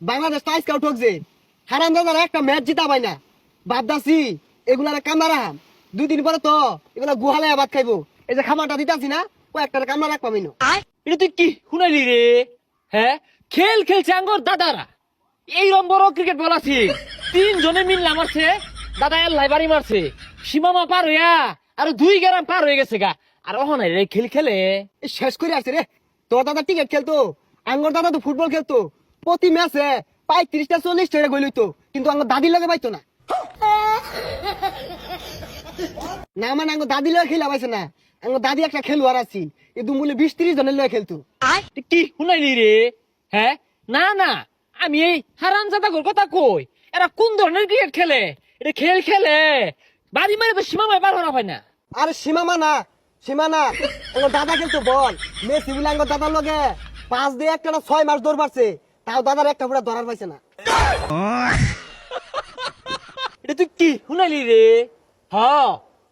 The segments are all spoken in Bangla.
বাংলাদেশ টাইস কাউ ঠকছে। হারান দাদার একটা ম্যাচ জিতা পাই না। বাপদাসি এগুলার রাখাম। দুই দিন পরে তো এগুলা গুহালে ভাত খাইবো। এই যে খাবারটা দিতাছি না রাখ পাবি না। এটা তুই কি শুনাইলি রে? হ্যাঁ? খেল খেলছে আঙ্গর দাদারা। এই বড় ক্রিকেট বল আছে। তিন জনে মিললে মারছে দাদা এল্লাই বাড়ি মারছে। সীমামা পার হইয়া আর দুই গ্রাম পার হয়ে গেছে গা। আর অহনাই রে খেল খেলে। শেষ করে আসছে রে। তোর দাদা টিকেট খেলতো আঙ্গর দাদা তো ফুটবল খেলতো। প্রতি ম্যাচে পঁয়ত্রিশটা চল্লিশটা গোল হইতো। কিন্তু আঙ্গর দাদির লগে পাইতো না। না মানে আঙ্গর দাদির লগে খেলা পাইছে না। আঙ্গর দাদি একটা খেলোয়াড় আছি। এ দুমুলে বিশ ত্রিশ জনের লগে খেলতো। কি শুনাইলি রে? হ্যাঁ? না না। আমি এই হারান জাদাগর কথা কই। এরা কোন ধরনের ক্রিকেট খেলে? এটা খেল খেলে। বাড়ি মারে তো পার হওয়া হয় না আরে সীমামা না সীমা না। আঙ্গর দাদা খেলতো বল। মেসি বলে আঙ্গর দাদার লগে পাঁচ দিয়ে একটা ছয় মাস দৌড় পারছে তাও দাদার একটা পুরা ধরার পাইছে না। এটা তুই কি শুনাইলি রে? হ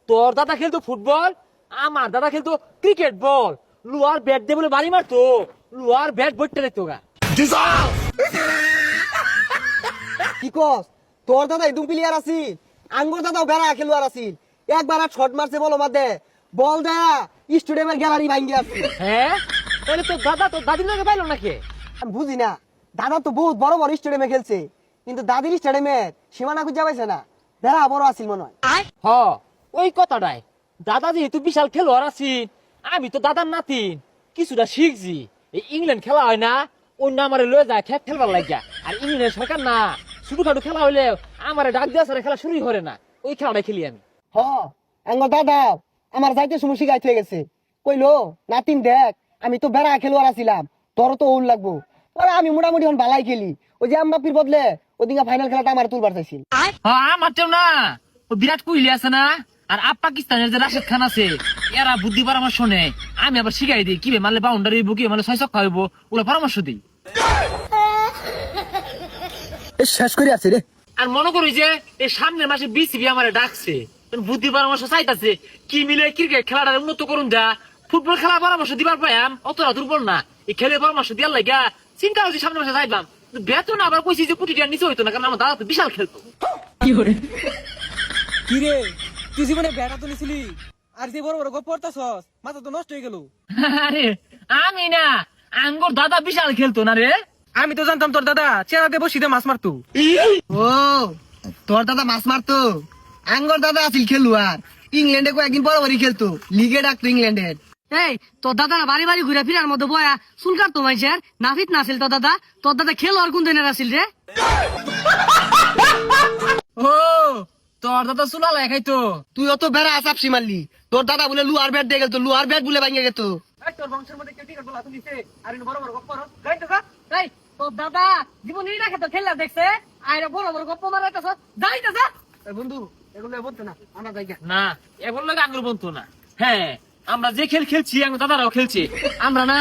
তোর দাদা খেলতো ফুটবল আমার দাদা খেলতো ক্রিকেট বল। লুয়ার ব্যাট দিয়ে বলে বাড়ি মারতো লুয়ার ব্যাট বইটা দেখতো গা। কি কস? তোর দাদা ইদুম প্লেয়ার আছিল আঙ্গুর দাদাও বেড়া খেলোয়াড় আছিল। একবার আর শট মারছে বলো মাদে বল দেয়া স্টেডিয়ামের গ্যালারি ভাঙ্গি আছে। হ্যাঁ? তাহলে তোর দাদা তোর দাদির লগে পাইলো নাকি? আমি বুঝি না। দাদা তো বহুত বড় বড় স্টেডিয়ামে খেলছে কিন্তু দাদির স্টেডিয়ামের সীমানা খুঁজে পাইছে না। বেড়া বড় আছিল মনে হয়। হ ওই কথাটাই। দাদা যেহেতু বিশাল খেলোয়াড় আছি আমি তো দাদার নাতিন। কিছুটা শিখছি। এই ইংল্যান্ড খেলা হয় না অন্য আমারে লয়ে যায় খেল খেলবার লাগিয়া। আর ইংল্যান্ড সরকার না ছোটখাটো খেলা হইলে আমারে ডাক দিয়ে আসলে খেলা শুরুই করে না। ওই খেলাটা খেলি আমি। হ আঙ্গুর দাদা আমার যাইতে সময় শিখাই হয়ে গেছে। কইলো নাতিন দেখ আমি তো বেড়া খেলোয়াড় আছিলাম তোর তো উল লাগবো। ওরা আমি মোটামুটি এখন বালাই খেলি। ওই যে আম্বাপির বদলে ওদিকে ফাইনাল খেলাটা আমার তুলবার চাইছিল। হ্যাঁ আমার না। ও বিরাট কোহলি আছে না? আর আপ পাকিস্তানের যে রাশেদ খান আছে এরা বুদ্ধি পরামর্শ নেয়। আমি আবার শিখাই দিই কীভাবে মারলে বাউন্ডারি হইব কীভাবে মারলে ছয় ছক্কা হইব ওগুলো পরামর্শ দিই। শেষ করে আছে রে। আর মনে করি যে এই সামনের মাসে বিসিবি আমারে ডাকছে। বুদ্ধি পরামর্শ চাইতাছে কি মিলে ক্রিকেট খেলাটা উন্নত করুন যা। ফুটবল খেলা পরামর্শ দিবার পাইম অতটা দুর্বল না। এই খেলে পরামর্শ দিয়ার লাগা চিন্তা হচ্ছে সামনের মাসে যাইবাম। বেতন আবার কইছি যে কোটি টাকার নিচে হইতো না কারণ আমার দাদা তো বিশাল খেলতো। কি করে? কি রে? তুই জীবনে বেড়া তুলিছিলি আর যে বড় বড় গপ পড়তাছস মাথা তো নষ্ট হয়ে গেল। আরে আমি না আঙ্গর দাদা বিশাল খেলতো না রে। আমি তো জানতাম তোর দাদা চেহারাতে বসিতে মাছ মারতো। ও তোর দাদা মাছ মারতো? আঙ্গর দাদা আছিল খেলুয়ার ইংল্যান্ডে কয়েকদিন বরাবরই খেলতো। লিগে ডাকতো ইংল্যান্ডের। এই তোর দাদা না বাড়ি বাড়ি ঘুরে ফিরার মধ্যে বয়া চুল কাটতো মাইসের নাফিত নাছিল তোর দাদা। তোর দাদা খেলো আর কোন দিনের আসিল রে। ও তোর দাদা চুলা খাইতো। তুই অত বেড়া মারলি তোর দাদা বলে লুয়ার ব্যাট দিয়ে গেল লুয়ার ব্যাট বলে ভাঙে গেত। তোর বংশের মধ্যে কেউ টিকার বলা তুলিছে আর বড় বড় গপ পড়ো এই তোর দাদা জীবন এই রাখে তো খেললা দেখছে আইরে বড় বড় গপ্প মারাইতেছ। যাইতেছে। বন্ধু এগুলো বলতো না আমরা জায়গা না এখন লাগে আঙ্গুর বন্ধু না। হ্যাঁ আমরা যে খেল খেলছি, আমার দাদারাও খেলছে। আমরা না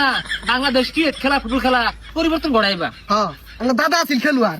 বাংলাদেশ ক্রিকেট খেলা ফুটবল খেলা পরিবর্তন ঘটাইবা হ্যাঁ আমরা দাদা আছি খেলুয়ার